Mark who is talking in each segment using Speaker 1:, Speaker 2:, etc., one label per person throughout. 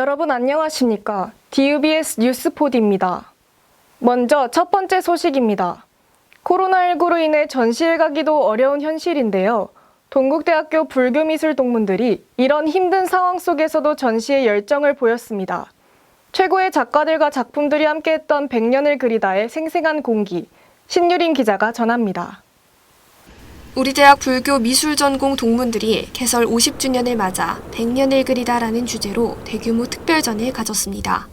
Speaker 1: 여러분 안녕하십니까? DUBS 뉴스포드입니다. 먼저 첫 번째 소식입니다. 코로나19로 인해 전시회 가기도 어려운 현실인데요. 동국대학교 불교미술 동문들이 이런 힘든 상황 속에서도 전시에 열정을 보였습니다. 최고의 작가들과 작품들이 함께했던 100년을 그리다의 생생한 공기, 신유린 기자가 전합니다.
Speaker 2: 우리 대학 불교 미술 전공 동문들이 개설 50주년을 맞아 100년을 그리다라는 주제로 대규모 특별전을 가졌습니다.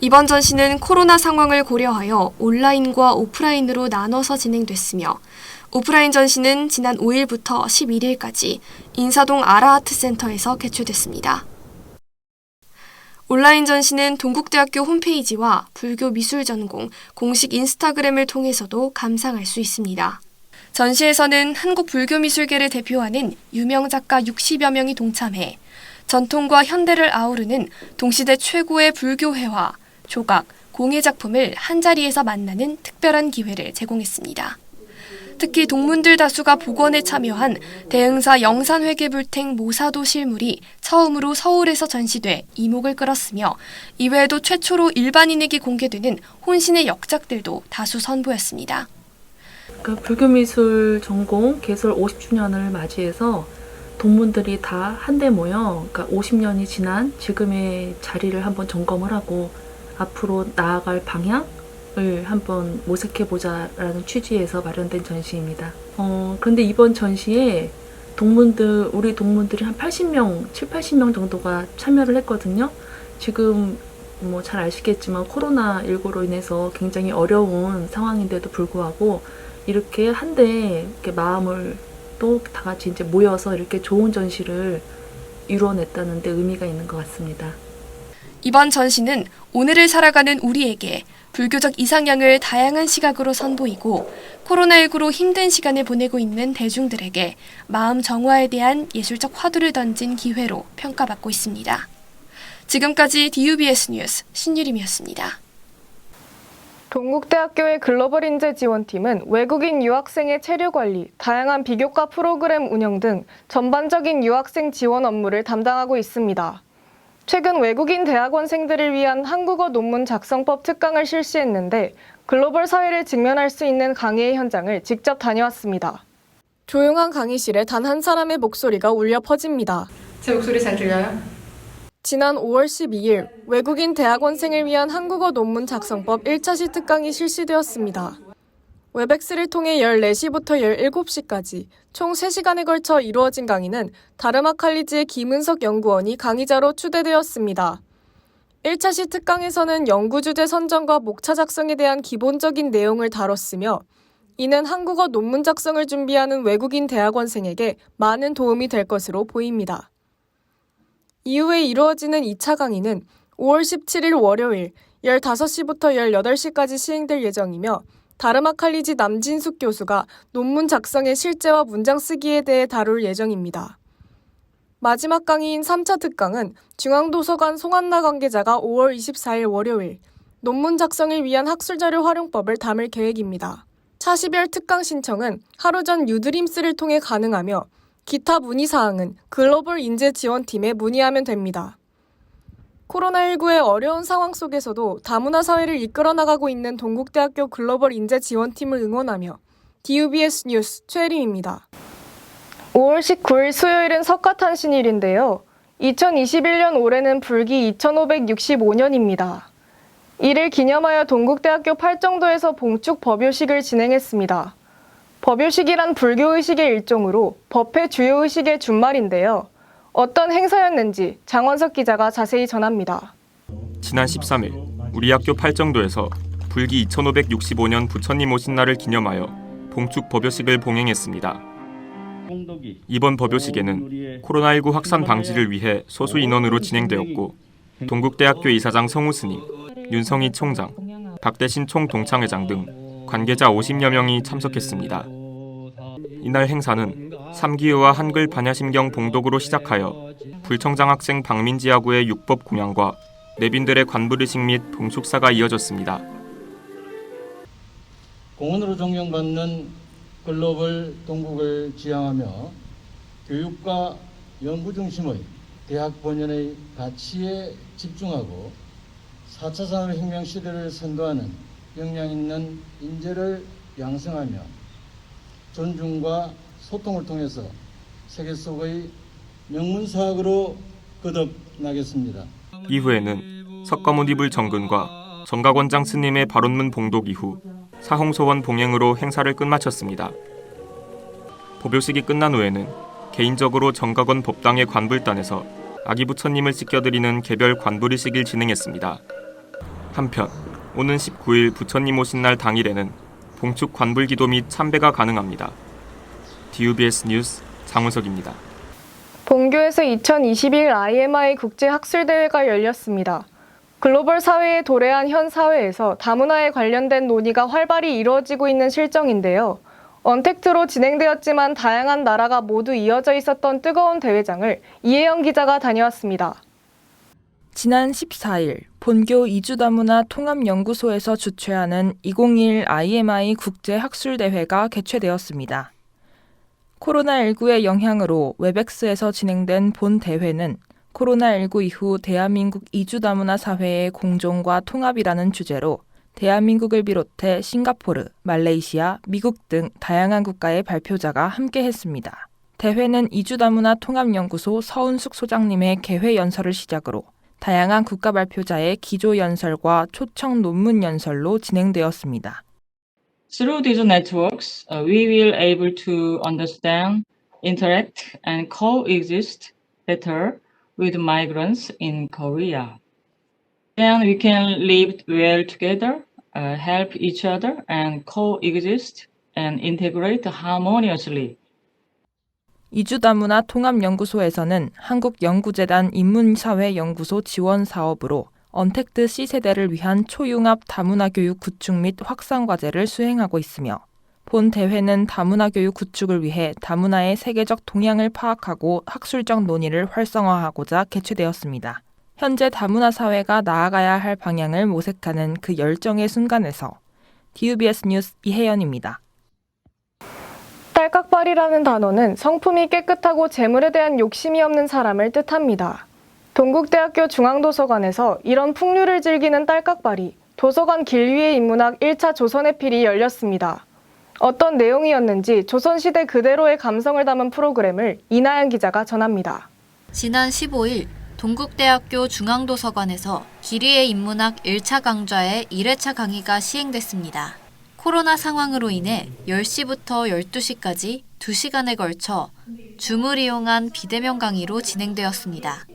Speaker 2: 이번 전시는 코로나 상황을 고려하여 온라인과 오프라인으로 나눠서 진행됐으며 오프라인 전시는 지난 5일부터 11일까지 인사동 아라아트센터에서 개최됐습니다. 온라인 전시는 동국대학교 홈페이지와 불교 미술 전공 공식 인스타그램을 통해서도 감상할 수 있습니다. 전시에서는 한국 불교미술계를 대표하는 유명 작가 60여 명이 동참해 전통과 현대를 아우르는 동시대 최고의 불교회화, 조각, 공예 작품을 한자리에서 만나는 특별한 기회를 제공했습니다. 특히 동문들 다수가 복원에 참여한 대흥사 영산회계불탱 모사도 실물이 처음으로 서울에서 전시돼 이목을 끌었으며 이외에도 최초로 일반인에게 공개되는 혼신의 역작들도 다수 선보였습니다.
Speaker 3: 그 불교미술 전공 개설 50주년을 맞이해서 동문들이 다 한데 모여 그러니까 50년이 지난 지금의 자리를 한번 점검을 하고 앞으로 나아갈 방향을 한번 모색해 보자라는 취지에서 마련된 전시입니다. 어, 그런데 이번 전시에 동문들 우리 동문들이 한 80명, 7, 80명 정도가 참여를 했거든요. 지금 뭐 잘 아시겠지만 코로나 19로 인해서 굉장히 어려운 상황인데도 불구하고 이렇게 한데 이렇게 마음을 또 다 같이 이제 모여서 이렇게 좋은 전시를 이루어냈다는 데 의미가 있는 것 같습니다.
Speaker 2: 이번 전시는 오늘을 살아가는 우리에게 불교적 이상향을 다양한 시각으로 선보이고 코로나19로 힘든 시간을 보내고 있는 대중들에게 마음 정화에 대한 예술적 화두를 던진 기회로 평가받고 있습니다. 지금까지 DUBS 뉴스 신유림이었습니다.
Speaker 1: 동국대학교의 글로벌 인재 지원팀은 외국인 유학생의 체류 관리, 다양한 비교과 프로그램 운영 등 전반적인 유학생 지원 업무를 담당하고 있습니다. 최근 외국인 대학원생들을 위한 한국어 논문 작성법 특강을 실시했는데 글로벌 사회를 직면할 수 있는 강의의 현장을 직접 다녀왔습니다. 조용한 강의실에 단 한 사람의 목소리가 울려 퍼집니다.
Speaker 4: 제 목소리 잘 들려요?
Speaker 1: 지난 5월 12일 외국인 대학원생을 위한 한국어 논문 작성법 1차 시 특강이 실시되었습니다. 웨벡스를 통해 14시부터 17시까지 총 3시간에 걸쳐 이루어진 강의는 다르마 칼리지의 김은석 연구원이 강의자로 추대되었습니다. 1차 시 특강에서는 연구 주제 선정과 목차 작성에 대한 기본적인 내용을 다뤘으며 이는 한국어 논문 작성을 준비하는 외국인 대학원생에게 많은 도움이 될 것으로 보입니다. 이후에 이루어지는 2차 강의는 5월 17일 월요일 15시부터 18시까지 시행될 예정이며 다르마 칼리지 남진숙 교수가 논문 작성의 실제와 문장 쓰기에 대해 다룰 예정입니다. 마지막 강의인 3차 특강은 중앙도서관 송한나 관계자가 5월 24일 월요일 논문 작성을 위한 학술자료 활용법을 담을 계획입니다. 차시별 특강 신청은 하루 전 유드림스를 통해 가능하며 기타 문의사항은 글로벌 인재 지원팀에 문의하면 됩니다. 코로나19의 어려운 상황 속에서도 다문화 사회를 이끌어 나가고 있는 동국대학교 글로벌 인재 지원팀을 응원하며 DUBS 뉴스 최혜림입니다. 5월 19일 수요일은 석가탄신일인데요. 2021년 올해는 불기 2565년입니다. 이를 기념하여 동국대학교 팔정도에서 봉축 법요식을 진행했습니다. 법요식이란 불교의식의 일종으로 법회 주요의식의 준말인데요. 어떤 행사였는지 장원석 기자가 자세히 전합니다.
Speaker 5: 지난 13일 우리 학교 팔정도에서 불기 2565년 부처님 오신 날을 기념하여 봉축 법요식을 봉행했습니다. 이번 법요식에는 코로나19 확산 방지를 위해 소수 인원으로 진행되었고 동국대학교 이사장 성우 스님, 윤성희 총장, 박대신 총동창회장 등 관계자 50여 명이 참석했습니다. 이날 행사는 삼기의와 한글 반야심경 봉독으로 시작하여 불청장 학생 박민지 하구의 육법 공양과 내빈들의 관부르식 및 봉축사가 이어졌습니다.
Speaker 6: 공헌으로 존경받는 글로벌 동국을 지향하며 교육과 연구 중심의 대학 본연의 가치에 집중하고 4차 산업혁명 시대를 선도하는 역량 있는 인재를 양성하며 존중과 소통을 통해서 세계 속의 명문 사학으로 거듭나겠습니다.
Speaker 5: 이후에는 석가모니불 정근과 정각원장 스님의 발언문 봉독 이후 사홍소원 봉행으로 행사를 끝마쳤습니다. 법요식이 끝난 후에는 개인적으로 정각원 법당의 관불단에서 아기 부처님을 씻겨드리는 개별 관불의식을 진행했습니다. 한편 오는 19일 부처님 오신 날 당일에는 봉축 관불기도 및 참배가 가능합니다. DUBS 뉴스 장우석입니다.
Speaker 1: 본교에서 2021 IMI 국제학술대회가 열렸습니다. 글로벌 사회에 도래한 현 사회에서 다문화에 관련된 논의가 활발히 이루어지고 있는 실정인데요. 언택트로 진행되었지만 다양한 나라가 모두 이어져 있었던 뜨거운 대회장을 이혜영 기자가 다녀왔습니다.
Speaker 4: 지난 14일 본교 이주다문화 통합연구소에서 주최하는 2021 IMI 국제학술대회가 개최되었습니다. 코로나19의 영향으로 웨벡스에서 진행된 본 대회는 코로나19 이후 대한민국 이주다문화 사회의 공존과 통합이라는 주제로 대한민국을 비롯해 싱가포르, 말레이시아, 미국 등 다양한 국가의 발표자가 함께 했습니다. 대회는 이주다문화 통합연구소 서은숙 소장님의 개회 연설을 시작으로 다양한 국가 발표자의 기조 연설과 초청 논문 연설로 진행되었습니다.
Speaker 7: Through these networks, uh, we will able to understand, interact, and coexist better with migrants in Korea. Then we can live well together, uh, help each other, and coexist and integrate harmoniously.
Speaker 4: 이주다문화 통합연구소에서는 한국연구재단 인문사회연구소 지원 사업으로 언택트 C세대를 위한 초융합 다문화 교육 구축 및 확산 과제를 수행하고 있으며 본 대회는 다문화 교육 구축을 위해 다문화의 세계적 동향을 파악하고 학술적 논의를 활성화하고자 개최되었습니다. 현재 다문화 사회가 나아가야 할 방향을 모색하는 그 열정의 순간에서 DUBS 뉴스 이혜연입니다.
Speaker 1: 딸깍발이라는 단어는 성품이 깨끗하고 재물에 대한 욕심이 없는 사람을 뜻합니다. 동국대학교 중앙도서관에서 이런 풍류를 즐기는 딸깍발이 도서관 길 위에 인문학 1차 조선의 필이 열렸습니다. 어떤 내용이었는지 조선시대 그대로의 감성을 담은 프로그램을 이나연 기자가 전합니다.
Speaker 8: 지난 15일 동국대학교 중앙도서관에서 기리의 인문학 1차 강좌의 1회차 강의가 시행됐습니다. 코로나 상황으로 인해 10시부터 12시까지 2시간에 걸쳐 줌을 이용한 비대면 강의로 진행되었습니다.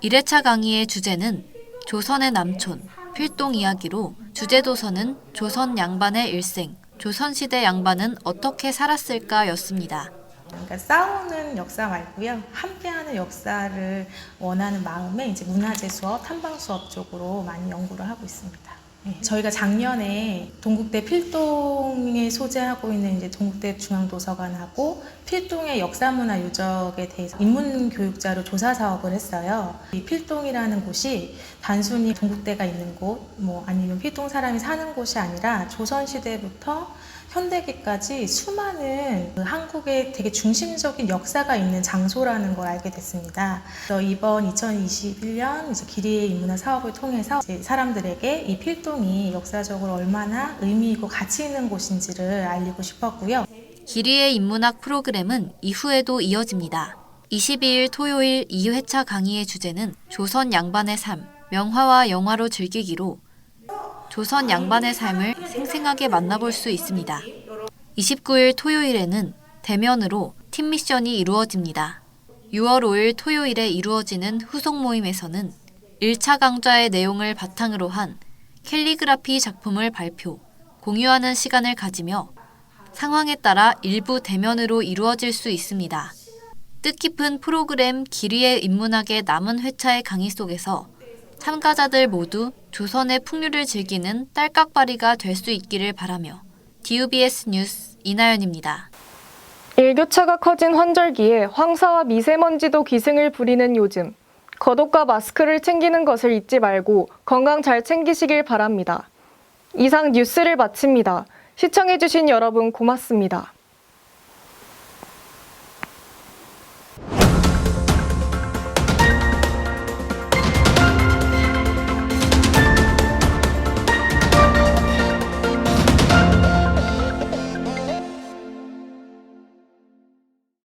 Speaker 8: 1회차 강의의 주제는 조선의 남촌, 필동 이야기로 주제 도서는 조선 양반의 일생, 조선시대 양반은 어떻게 살았을까 였습니다.
Speaker 9: 그러니까 싸우는 역사 말고요. 함께하는 역사를 원하는 마음에 이제 문화재 수업, 탐방 수업 쪽으로 많이 연구를 하고 있습니다. 네, 저희가 작년에 동국대 필동에 소재하고 있는 이제 동국대 중앙도서관하고 필동의 역사문화 유적에 대해서 인문 교육자로 조사 사업을 했어요. 이 필동이라는 곳이 단순히 동국대가 있는 곳, 뭐 아니면 필동 사람이 사는 곳이 아니라 조선 시대부터 현대기까지 수많은 그 한국의 되게 중심적인 역사가 있는 장소라는 걸 알게 됐습니다. 그래서 이번 2021년 이제 기리의 인문화 사업을 통해서 사람들에게 이 필동이 역사적으로 얼마나 의미 있고 가치 있는 곳인지를 알리고 싶었고요.
Speaker 8: 기리의 인문학 프로그램은 이후에도 이어집니다. 22일 토요일 2회차 강의의 주제는 조선 양반의 삶, 명화와 영화로 즐기기로 조선 양반의 삶을 생생하게 만나볼 수 있습니다. 29일 토요일에는 대면으로 팀 미션이 이루어집니다. 6월 5일 토요일에 이루어지는 후속 모임에서는 1차 강좌의 내용을 바탕으로 한 캘리그라피 작품을 발표, 공유하는 시간을 가지며 상황에 따라 일부 대면으로 이루어질 수 있습니다. 뜻깊은 프로그램 기리의 인문학의 남은 회차의 강의 속에서 참가자들 모두 조선의 풍류를 즐기는 딸깍바리가 될 수 있기를 바라며 DUBS 뉴스 이나연입니다.
Speaker 1: 일교차가 커진 환절기에 황사와 미세먼지도 기승을 부리는 요즘 겉옷과 마스크를 챙기는 것을 잊지 말고 건강 잘 챙기시길 바랍니다. 이상 뉴스를 마칩니다. 시청해주신 여러분 고맙습니다.